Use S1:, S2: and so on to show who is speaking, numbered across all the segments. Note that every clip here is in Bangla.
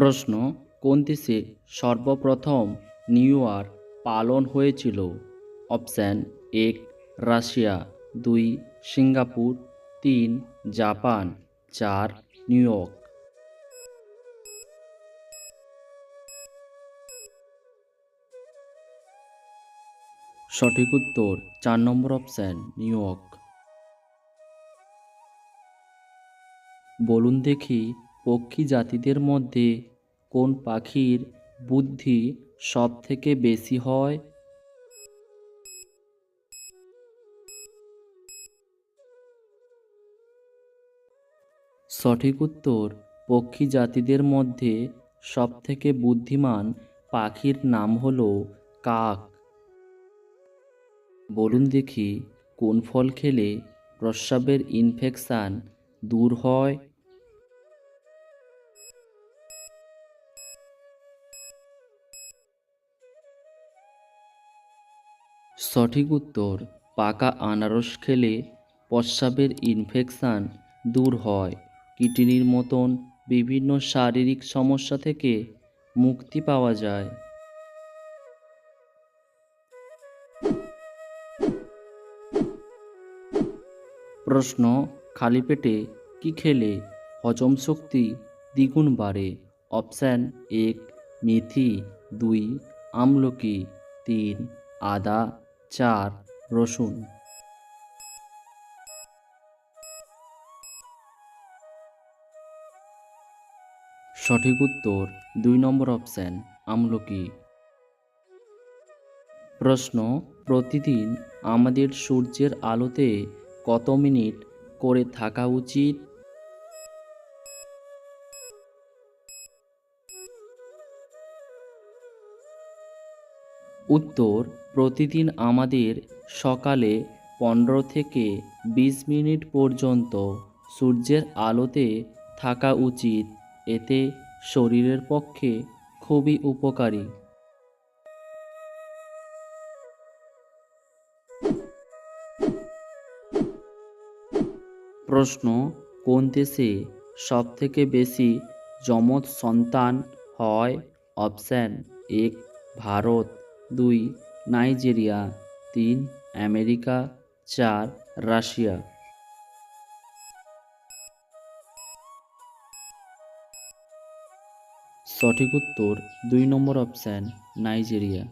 S1: প্রশ্ন কোন দেশে সর্বপ্রথম নিউ ইয়ার পালন হয়েছিল? অপশান এক রাশিয়া, দুই, সিঙ্গাপুর, তিন, জাপান, চার নিউ ইয়র্ক সঠিক উত্তর, চার নম্বর অপশান নিউ ইয়র্ক বলুন দেখি, পক্ষী জাতিদের মধ্যে কোন পাখির বুদ্ধি সব থেকে বেশি হয়? সঠিক উত্তর, পক্ষী জাতিদের মধ্যে সবথেকে বুদ্ধিমান পাখির নাম হলো কাক। বলুন দেখি, কোন ফল খেলে প্রস্রাবের ইনফেকশান দূর হয়? সঠিক উত্তর, পাকা আনারস খেলে প্রস্রাবের ইনফেকশান দূর হয়। কিডনির মতন বিভিন্ন শারীরিক সমস্যা থেকে মুক্তি পাওয়া যায়। প্রশ্ন, খালি পেটে কি খেলে হজম শক্তি দ্বিগুণ বাড়ে? অপশান এক, মেথি, দুই, আমলকি, তিন, আদা চার, রসুন। সঠিক উত্তর, দুই নম্বর অপশান, আমলকি। প্রশ্ন, প্রতিদিন আমাদের সূর্যের আলোতে কত মিনিট করে থাকা উচিত? উত্তর, প্রতিদিন আমাদের সকালে পনেরো থেকে বিশ মিনিট পর্যন্ত সূর্যের আলোতে থাকা উচিত। এতে শরীরের পক্ষে খুবই উপকারী। প্রশ্ন, কোন দেশে সবথেকে বেশি যমজ সন্তান হয়? অপশান, এক, ভারত। দুই, নাইজেরিয়া, তিন, আমেরিকা, চার, রাশিয়া। সঠিক উত্তর দুই নম্বর অপশান, নাইজেরিয়া।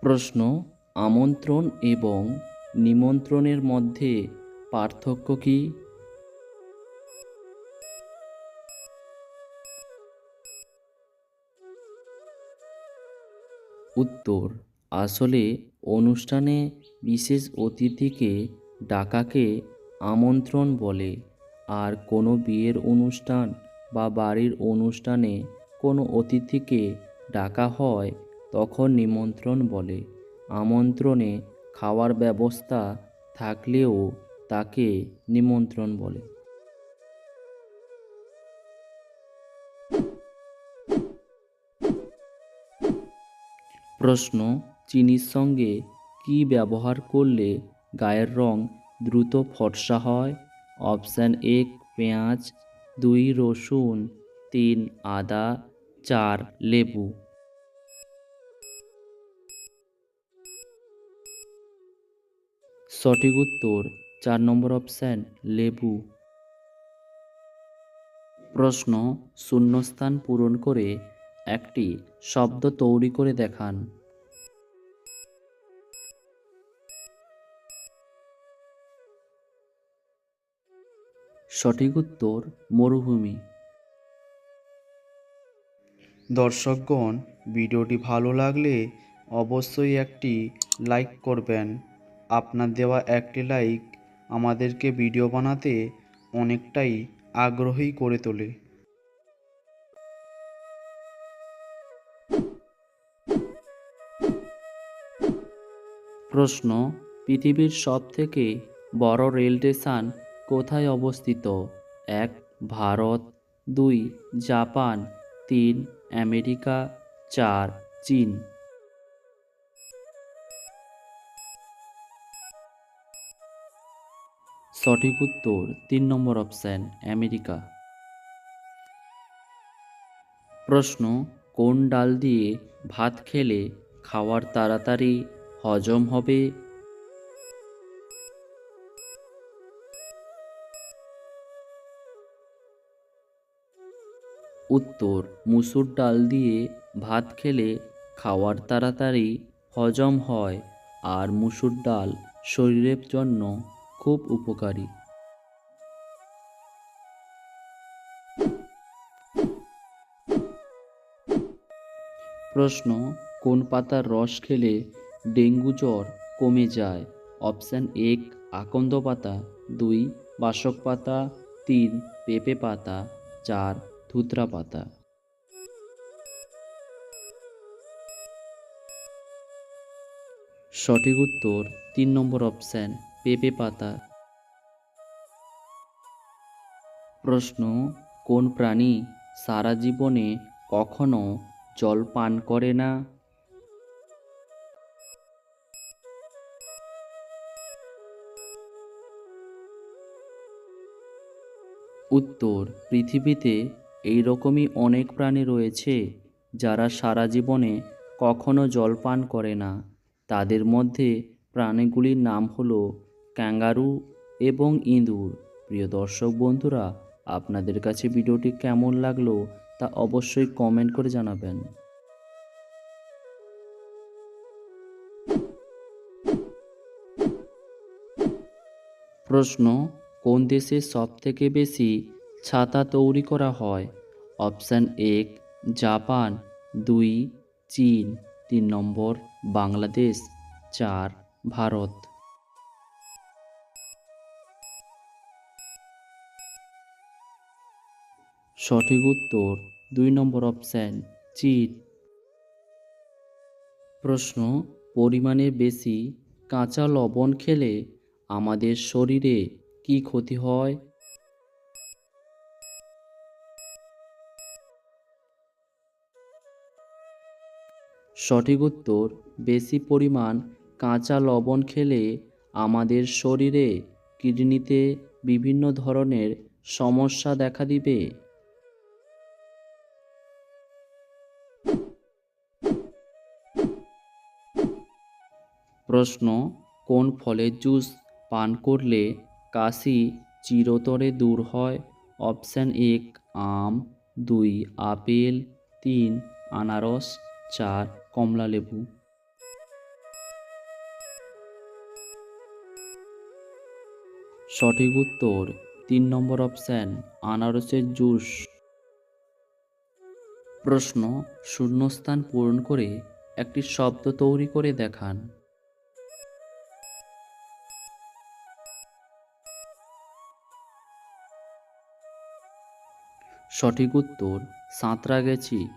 S1: প্রশ্ন, আমন্ত্রণ এবং নিমন্ত্রণের মধ্যে পার্থক্য কী? উত্তর, আসলে অনুষ্ঠানে বিশেষ অতিথিকে ডাকাকে আমন্ত্রণ বলে। আর কোনো বিয়ের অনুষ্ঠান বা বাড়ির অনুষ্ঠানে কোনো অতিথিকে ডাকা হয় তখন নিমন্ত্রণ বলে। আমন্ত্রণে খাওয়ার ব্যবস্থা থাকলেও তাকে নিমন্ত্রণ বলে। প্রশ্ন, চিনির সঙ্গে কি ব্যবহার করলে গায়ের রং দ্রুত ফর্সা হয়? অপশান এক পেঁয়াজ, দুই, রসুন, তিন, আদা, চার, লেবু। সঠিক উত্তর, চার নম্বর অপশান, লেবু। প্রশ্ন, শূন্যস্থান পূরণ করে একটি শব্দ তৈরি করে দেখান। সঠিক উত্তর, মরুভূমি।
S2: দর্শকগণ, ভিডিওটি ভালো লাগলে অবশ্যই একটি লাইক করবেন। আপনার দেওয়া একটি লাইক আমাদেরকে ভিডিও বানাতে অনেকটাই আগ্রহী করে তোলে।
S1: প্রশ্ন, পৃথিবীর সব থেকে বড় রেল স্টেশন কোথায় অবস্থিত? এক, ভারত, দুই, জাপান, তিন, আমেরিকা, চার, চীন। সঠিক উত্তর, তিন নম্বর অপশান, আমেরিকা। প্রশ্ন, কোন ডাল দিয়ে ভাত খেলে খাওয়ার তাড়াতাড়ি হজম হবে। উত্তর, মুসুর ডাল দিয়ে ভাত খেলে খাওয়ার তাড়াতাড়ি হজম হয় আর মুসুর ডাল শরীরের জন্য খুব উপকারী। প্রশ্ন, কোন পাতার রস খেলে ডেঙ্গু জ্বর কমে যায়। অপশান এক, আকন্দ পাতা। দুই, বাসক পাতা। তিন, পেঁপে পাতা। চার, ধুতরা পাতা। সঠিক উত্তর, তিন নম্বর অপশান, পেঁপে পাতা। প্রশ্ন, কোন প্রাণী সারা জীবনে কখনো জল পান করে না? উত্তর, পৃথিবীতে এই রকমই অনেক প্রাণী রয়েছে যারা সারা জীবনে কখনো জল পান করে না। তাদের মধ্যে প্রাণীগুলির নাম হলো ক্যাঙ্গারু এবং ইঁদুর। প্রিয় দর্শক বন্ধুরা, আপনাদের কাছে ভিডিওটি কেমন লাগল তা অবশ্যই কমেন্ট করে জানাবেন। প্রশ্ন কোন দেশে সবথেকে বেশি ছাতা তৈরি করা হয়? অপশান এক জাপান। দুই, চীন। তিন নম্বর, বাংলাদেশ। চার, ভারত। সঠিক উত্তর। দুই নম্বর অপশান, চীন। প্রশ্ন, পরিমাণে বেশি কাঁচা লবণ খেলে আমাদের শরীরে কি ক্ষতি হয়? সঠিক উত্তর, বেশি পরিমাণ কাঁচা লবণ খেলে আমাদের শরীরে কিডনিতে বিভিন্ন ধরনের সমস্যা দেখা দিবে। প্রশ্ন, কোন ফলের জুস পান করলে কাশি চিরতরে দূর হয়। অপশান এক, আম। দুই, আপেল। তিন, আনারস। চার কমলালেবু সঠিক উত্তর, তিন নম্বর অপশান, আনারসের জুস। প্রশ্ন, শূন্যস্থান পূরণ করে একটি শব্দ তৈরি করে দেখান। সঠিক উত্তর সাঁতরা গেছি।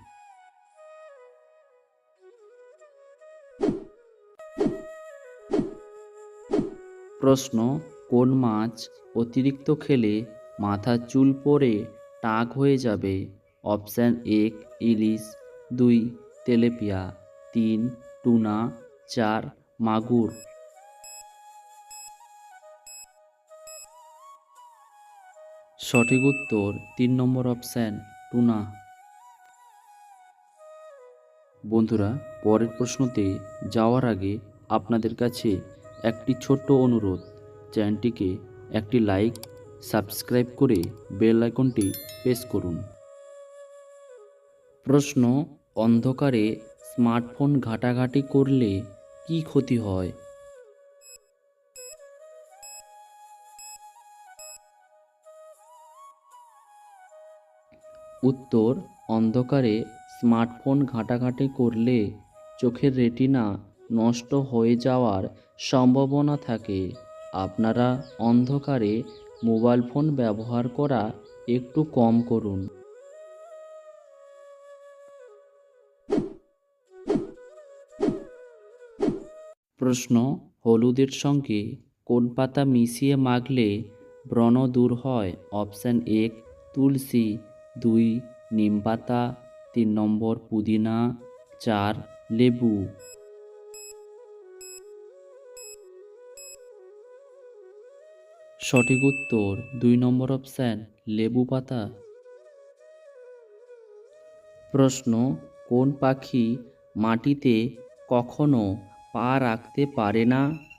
S1: প্রশ্ন, কোন মাছ অতিরিক্ত খেলে মাথা চুল পরে টাক হয়ে যাবে? অপশান এক ইলিশ। দুই, তেলেপিয়া। তিন, টুনা। চার, মাগুর। সঠিক উত্তর তিন নম্বর অপশান টুনা। বন্ধুরা, পরের প্রশ্নতে যাওয়ার আগে আপনাদের কাছে একটি ছোট্ট অনুরোধ। চ্যানেলটিকে একটি লাইক, সাবস্ক্রাইব করে বেল আইকনটি প্রেস করুন। প্রশ্ন, অন্ধকারে স্মার্টফোন ঘাটাঘাটি করলে কি ক্ষতি হয়? উত্তর, অন্ধকারে স্মার্টফোন ঘাঁটাঘাঁটি করলে চোখের রেটিনা নষ্ট হয়ে যাওয়ার সম্ভাবনা থাকে। আপনারা অন্ধকারে মোবাইল ফোন ব্যবহার করা একটু কম করুন। প্রশ্ন, হলুদের সঙ্গে কোন পাতা মিশিয়ে মাখলে ব্রণ দূর হয়? অপশান এক, তুলসী। দুই নিম পাতা, তিন নম্বর পুদিনা, চার লেবু। সঠিক উত্তর, দুই নম্বর অপশান, লেবু পাতা। প্রশ্ন, কোন পাখি মাটিতে কখনো পা রাখতে পারে না?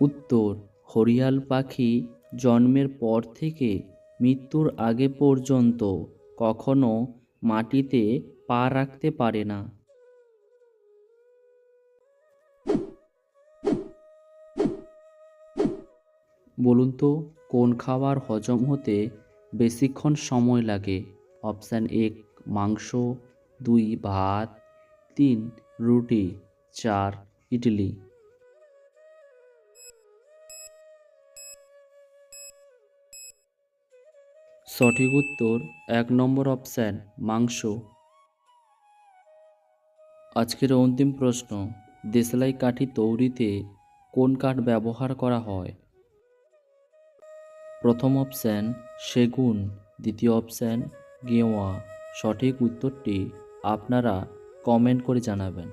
S1: উত্তর, হরিয়াল পাখি জন্মের পর থেকে মৃত্যুর আগে পর্যন্ত কখনো মাটিতে পা রাখতে পারে না। বলুন তো, কোন খাবার হজম হতে বেশিক্ষণ সময় লাগে? অপশান এক মাংস, দুই, ভাত, তিন, রুটি, চার, ইডলি। সঠিক উত্তর এক নম্বর অপশান, মাংস। আজকের অন্তিম প্রশ্ন, দেশলাই কাঠি তৈরিতে কোন কাঠ ব্যবহার করা হয়? প্রথম অপশান, সেগুন। দ্বিতীয় অপশান, গেওয়া। সঠিক উত্তরটি আপনারা কমেন্ট করে জানাবেন।